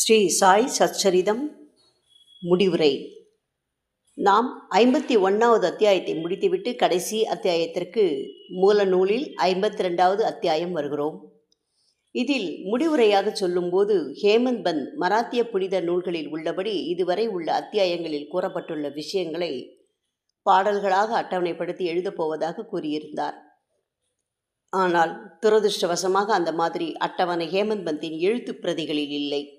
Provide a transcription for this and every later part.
ஸ்ரீ சாய் சச்சரிதம் முடிவுரை. நாம் ஐம்பத்தி ஒன்றாவது அத்தியாயத்தை முடித்துவிட்டு கடைசி அத்தியாயத்திற்கு மூல நூலில் ஐம்பத்தி ரெண்டாவது அத்தியாயம் வருகிறோம். இதில் முடிவுரையாக சொல்லும்போது ஹேமந்த் பந்த் மராத்திய புனித நூல்களில் உள்ளபடி இதுவரை உள்ள அத்தியாயங்களில் கூறப்பட்டுள்ள விஷயங்களை பாடல்களாக அட்டவணைப்படுத்தி எழுதப்போவதாக கூறியிருந்தார். ஆனால் துரதிருஷ்டவசமாக அந்த மாதிரி அட்டவணை ஹேமந்த் பந்தின் எழுத்துப் பிரதிகளில் இல்லை.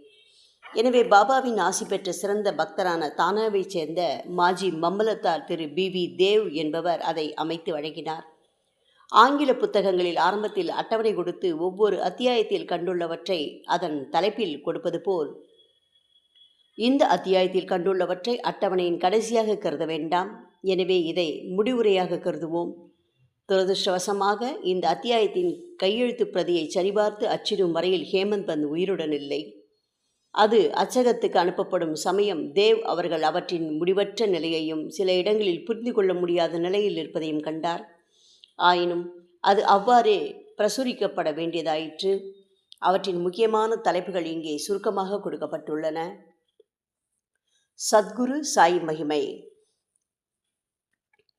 எனவே பாபாவின் ஆசி பெற்ற சிறந்த பக்தரான தானாவைச் சேர்ந்த மாஜி மம்மலத்தார் திரு பி வி தேவ் என்பவர் அதை அமைத்து வழங்கினார். ஆங்கில புத்தகங்களில் ஆரம்பத்தில் அட்டவணை கொடுத்து ஒவ்வொரு அத்தியாயத்தில் கண்டுள்ளவற்றை அதன் தலைப்பில் கொடுப்பது போல் இந்த அத்தியாயத்தில் கண்டுள்ளவற்றை அட்டவணையின் கடைசியாக கருத வேண்டாம். எனவே இதை முடிவுரையாக கருதுவோம். துரதிருஷ்டவசமாக இந்த அத்தியாயத்தின் கையெழுத்து பிரதியை சரிபார்த்து அச்சிடும் வரையில் ஹேமந்த் பந்த் உயிருடன் இல்லை. அது அச்சகத்துக்கு அனுப்பப்படும் சமயம். தேவ் அவர்கள் அவற்றின் முடிவற்ற நிலையையும் சில இடங்களில் புரிந்து கொள்ள முடியாத நிலையில் இருப்பதையும் கண்டார். ஆயினும் அது அவ்வாறே பிரசுரிக்கப்பட வேண்டியதாயிற்று. அவற்றின் முக்கியமான தலைப்புகள் இங்கே சுருக்கமாக கொடுக்கப்பட்டுள்ளன. சத்குரு சாய் மகிமை.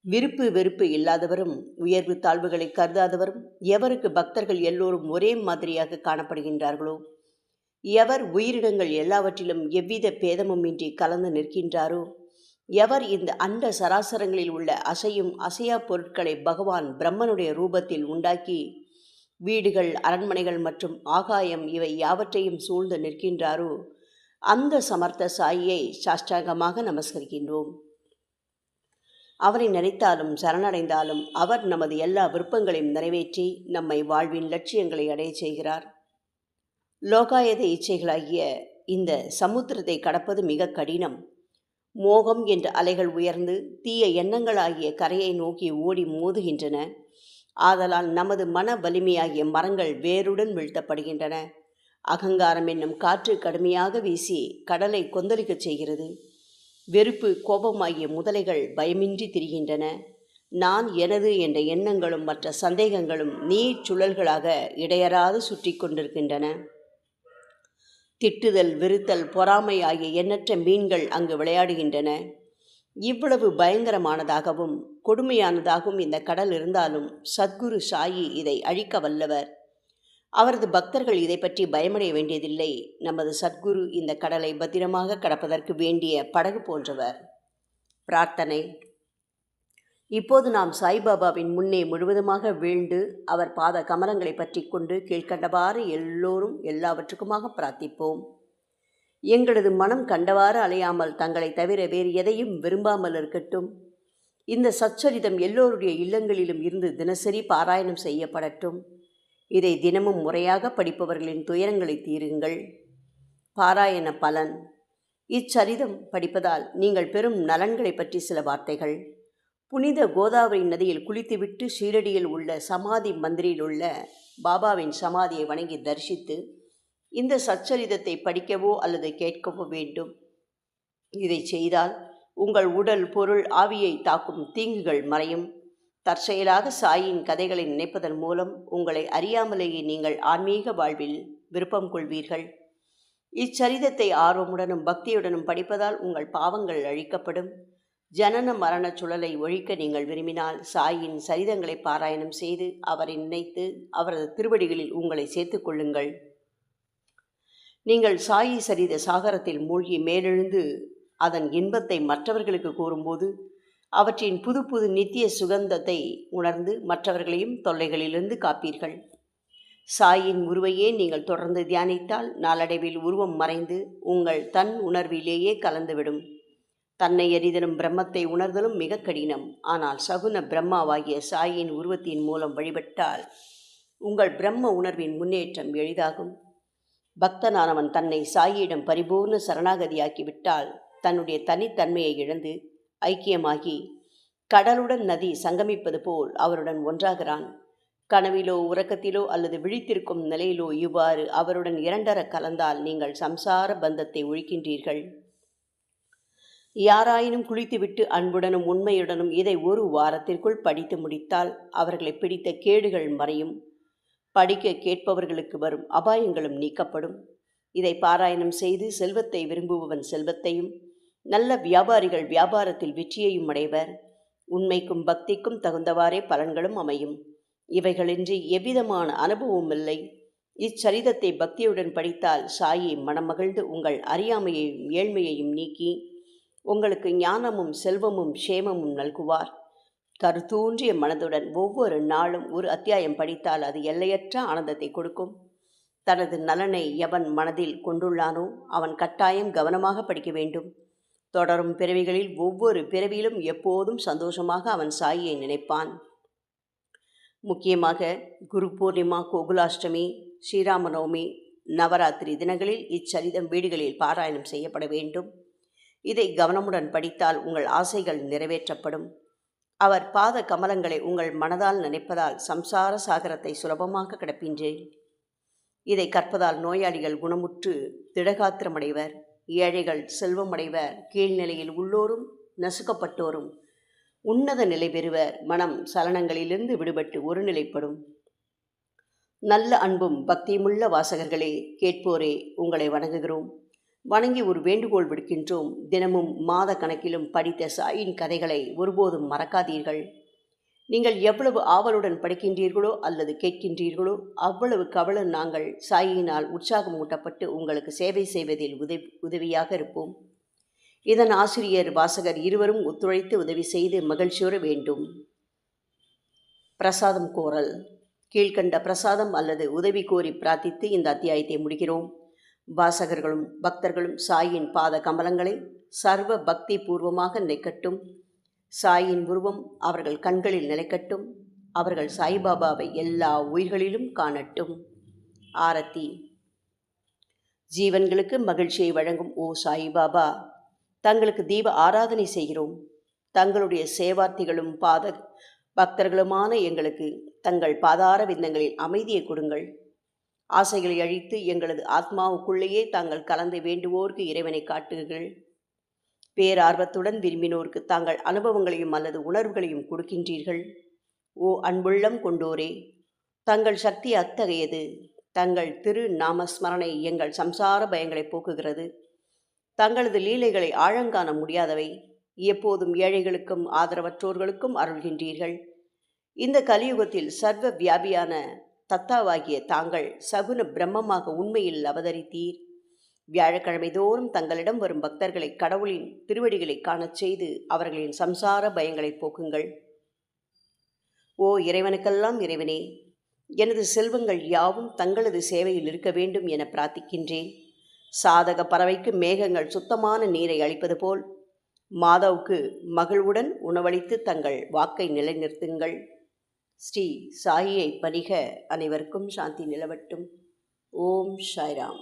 விருப்பு வெறுப்பு இல்லாதவரும் உயர்வு தாழ்வுகளை கருதாதவரும் எவருக்கு பக்தர்கள் எல்லோரும் ஒரே மாதிரியாக காணப்படுகின்றார்களோ எவர் உயிரினங்கள் எல்லாவற்றிலும் எவ்வித பேதமுமின்றி கலந்து நிற்கின்றாரோ? எவர் இந்த அண்ட சராசரங்களில் உள்ள அசையும் அசையா பொருட்களை பகவான் பிரம்மனுடைய ரூபத்தில் உண்டாக்கி வீடுகள் அரண்மனைகள் மற்றும் ஆகாயம் இவை யாவற்றையும் சூழ்ந்து நிற்கின்றாரோ? அந்த சமர்த்த சாயியை சாஷ்டாங்கமாக நமஸ்கரிக்கின்றோம். அவரை நினைத்தாலும் சரணடைந்தாலும் அவர் நமது எல்லா விருப்பங்களையும் நிறைவேற்றி நம்மை வாழ்வின் லட்சியங்களை அடைய செய்கிறார். லோகாயத இச்சைகளாகிய இந்த சமுத்திரத்தை கடப்பது மிக கடினம். மோகம் என்ற அலைகள் உயர்ந்து தீய எண்ணங்களாகிய கரையை நோக்கி ஓடி மோதுகின்றன. ஆதலால் நமது மன வலிமையாகிய மரங்கள் வேருடன் வீழ்த்தப்படுகின்றன. அகங்காரம் என்னும் காற்று கடுமையாக வீசி கடலை கொந்தளிக்கச் செய்கிறது. வெறுப்பு கோபமாகிய முதலைகள் பயமின்றி திரிகின்றன. நான் எனது என்ற எண்ணங்களும் மற்ற சந்தேகங்களும் நீர் சுழல்களாக இடையறாது சுற்றி கொண்டிருக்கின்றன. திட்டுதல் விருத்தல் பொறாமை ஆகிய எண்ணற்ற மீன்கள் அங்கு விளையாடுகின்றன. இவ்வளவு பயங்கரமானதாகவும் கொடுமையானதாகவும் இந்த கடல் இருந்தாலும் சத்குரு சாயி இதை அழிக்க வல்லவர். அவரது பக்தர்கள் இதை பற்றி பயமடைய வேண்டியதில்லை. நமது சத்குரு இந்த கடலை பத்திரமாக கடப்பதற்கு வேண்டிய படகு போன்றவர். பிரார்த்தனை. இப்போது நாம் சாய்பாபாவின் முன்னே முழுவதுமாக வீழ்ந்து அவர் பாத கமலங்களை பற்றி கொண்டு கீழ்கண்டவாறு எல்லோரும் எல்லாவற்றுக்குமாக பிரார்த்திப்போம். எங்களது மனம் கண்டவாறு அலையாமல் தங்களை தவிர வேறு எதையும் விரும்பாமல் இருக்கட்டும். இந்த சச்சரிதம் எல்லோருடைய இல்லங்களிலும் இருந்து தினசரி பாராயணம் செய்யப்படட்டும். இதை தினமும் முறையாக படிப்பவர்களின் துயரங்களை தீருங்கள். பாராயண பலன். இச்சரிதம் படிப்பதால் நீங்கள் பெறும் நலன்களை பற்றி சில வார்த்தைகள். புனித கோதாவரி நதியில் குளித்துவிட்டு ஷீரடியில் உள்ள சமாதி மந்திரியில் உள்ள பாபாவின் சமாதியை வணங்கி தரிசித்து இந்த சச்சரிதத்தை படிக்கவோ அல்லது கேட்கவோ வேண்டும். இதை செய்தால் உங்கள் உடல் பொருள் ஆவியை தாக்கும் தீங்குகள் மறையும். தற்செயலாக சாயின் கதைகளை நினைப்பதன் மூலம் உங்களை அறியாமலேயே நீங்கள் ஆன்மீக வாழ்வில் விருப்பம் கொள்வீர்கள். இச்சரிதத்தை ஆர்வமுடனும் பக்தியுடனும் படிப்பதால் உங்கள் பாவங்கள் அழிக்கப்படும். ஜனன மரண சுழலை ஒழிக்க நீங்கள் விரும்பினால் சாயின் சரிதங்களை பாராயணம் செய்து அவரை நினைத்து அவரது திருவடிகளில் உங்களை சேர்த்துக் கொள்ளுங்கள். நீங்கள் சாயி சரித சாகரத்தில் மூழ்கி மேலெழுந்து அதன் இன்பத்தை மற்றவர்களுக்கு கூறும்போது அவற்றின் புது புது நித்திய சுகந்தத்தை உணர்ந்து மற்றவர்களையும் தொல்லைகளிலிருந்து காப்பீர்கள். சாயின் உருவையே நீங்கள் தொடர்ந்து தியானித்தால் நாளடைவில் உருவம் மறைந்து உங்கள் தன் உணர்விலேயே கலந்துவிடும். தன்னை எரிதலும் பிரம்மத்தை உணர்தலும் மிக கடினம். ஆனால் சகுன பிரம்மாவாகிய சாயின் உருவத்தின் மூலம் வழிபட்டால் உங்கள் பிரம்ம உணர்வின் முன்னேற்றம் எளிதாகும். பக்தனானவன் தன்னை சாயியிடம் பரிபூர்ண சரணாகதியாக்கிவிட்டால் தன்னுடைய தனித்தன்மையை இழந்து ஐக்கியமாகி கடலுடன் நதி சங்கமிப்பது போல் அவருடன் ஒன்றாகிறான். கனவிலோ உறக்கத்திலோ அல்லது விழித்திருக்கும் நிலையிலோ இவ்வாறு அவருடன் இரண்டர கலந்தால் நீங்கள் சம்சார பந்தத்தை ஒழிக்கின்றீர்கள். யாராயினும் குளித்துவிட்டு அன்புடனும் உண்மையுடனும் இதை ஒரு வாரத்திற்குள் படித்து முடித்தால் அவர்களை பிடித்த கேடுகள் மறையும். படிக்க கேட்பவர்களுக்கு வரும் அபாயங்களும் நீக்கப்படும். இதை பாராயணம் செய்து செல்வத்தை விரும்புபவன் செல்வத்தையும் நல்ல வியாபாரிகள் வியாபாரத்தில் வெற்றியையும் அடைவர். உண்மைக்கும் பக்திக்கும் தகுந்தவாறே பலன்களும் அமையும். இவைகளின்றி எவ்விதமான அனுபவமும் இல்லை. இச்சரிதத்தை பக்தியுடன் படித்தால் சாயி மனமகிழ்ந்து உங்கள் அறியாமையையும் ஏழ்மையையும் நீக்கி உங்களுக்கு ஞானமும் செல்வமும் க்ஷேமமும் நல்குவார். கருத்தூன்றிய மனதுடன் ஒவ்வொரு நாளும் ஒரு அத்தியாயம் படித்தால் அது எல்லையற்ற ஆனந்தத்தை கொடுக்கும். தனது நலனை எவன் மனதில் கொண்டுள்ளானோ அவன் கட்டாயம் கவனமாக படிக்க வேண்டும். தொடரும் பிறவிகளில் ஒவ்வொரு பிறவியிலும் எப்போதும் சந்தோஷமாக அவன் சாயியை நினைப்பான். முக்கியமாக குரு பூர்ணிமா கோகுலாஷ்டமி ஸ்ரீராமநவமி நவராத்திரி தினங்களில் இச்சரிதம் வீடுகளில் பாராயணம் செய்யப்பட வேண்டும். இதை கவனமுடன் படித்தால் உங்கள் ஆசைகள் நிறைவேற்றப்படும். அவர் பாத கமலங்களை உங்கள் மனதால் நினைப்பதால் சம்சார சாகரத்தை சுலபமாக கிடப்பின்றேன். இதை கற்பதால் நோயாளிகள் குணமுற்று திடகாத்திரமடைவர் ஏழைகள் செல்வமடைவர் கீழ்நிலையில் உள்ளோரும் நசுக்கப்பட்டோரும் உன்னத நிலை பெறுவர் மனம் சலனங்களிலிருந்து விடுபட்டு ஒருநிலைப்படும். நல்ல அன்பும் பக்தியுமுள்ள வாசகர்களே கேட்போரே உங்களை வணங்குகிறோம். வணங்கி ஒரு வேண்டுகோள் விடுக்கின்றோம். தினமும் மாத கணக்கிலும் படித்த சாயின் கதைகளை ஒருபோதும் மறக்காதீர்கள். நீங்கள் எவ்வளவு ஆவலுடன் படிக்கின்றீர்களோ அல்லது கேட்கின்றீர்களோ அவ்வளவு கவலம் நாங்கள் சாயியினால் உற்சாகம் ஊட்டப்பட்டு உங்களுக்கு சேவை செய்வதில் உதவி உதவியாக இருப்போம். இதன் ஆசிரியர் வாசகர் இருவரும் ஒத்துழைத்து உதவி செய்து மகிழ்ச்சியுற வேண்டும். பிரசாதம் கோரல். கீழ்கண்ட பிரசாதம் அல்லது உதவி கோரி பிரார்த்தித்து இந்த அத்தியாயத்தை முடிக்கிறோம். வாசகர்களும் பக்தர்களும் சாயின் பாத கமலங்களை சர்வ பக்தி பூர்வமாக நினைக்கட்டும். சாயின் உருவம் அவர்கள் கண்களில் நிலைக்கட்டும். அவர்கள் சாய்பாபாவை எல்லா உயிர்களிலும் காணட்டும். ஆரத்தி. ஜீவன்களுக்கு மகிழ்ச்சியை வழங்கும் ஓ சாய்பாபா தங்களுக்கு தீப ஆராதனை செய்கிறோம். தங்களுடைய சேவார்த்திகளும் பாத பக்தர்களுமான எங்களுக்கு தங்கள் பாதார விந்தங்களில் அமைதியை கொடுங்கள். ஆசைகளை அழித்து எங்களது ஆத்மாவுக்குள்ளேயே தாங்கள் கலந்து வேண்டுவோர்க்கு இறைவனை காட்டுங்கள். பேரார்வத்துடன் விரும்பினோருக்கு தாங்கள் அனுபவங்களையும் அல்லது உணர்வுகளையும் கொடுக்கின்றீர்கள். ஓ அன்புள்ளம் கொண்டோரே தங்கள் சக்தி அத்தகையது. தங்கள் திரு நாமஸ்மரணை எங்கள் சம்சார பயங்களை போக்குகிறது. தங்களது லீலைகளை ஆழங்காண முடியாதவை. எப்போதும் ஏழைகளுக்கும் ஆதரவற்றோர்களுக்கும் அருள்கின்றீர்கள். இந்த கலியுகத்தில் சர்வ வியாபியான தத்தாவாகிய தாங்கள் சகுன பிரம்மமாக உண்மையில் அவதரித்தீர். வியாழக்கிழமை தோறும் தங்களிடம் வரும் பக்தர்களை கடவுளின் திருவடிகளை காணச் செய்து அவர்களின் சம்சார பயங்களை போக்குங்கள். ஓ இறைவனுக்கெல்லாம் இறைவனே எனது செல்வங்கள் யாவும் தங்களது சேவையில் இருக்க வேண்டும் என பிரார்த்திக்கின்றேன். சாதக பறவைக்கு மேகங்கள் சுத்தமான நீரை அளிப்பது போல் மாதவுக்கு மகிழ்வுடன் உணவளித்து தங்கள் வாக்கை நிலைநிறுத்துங்கள். ஸ்ரீ சாயியை பணிக அனைவருக்கும் சாந்தி நிலவட்டும். ஓம் சாய்ராம்.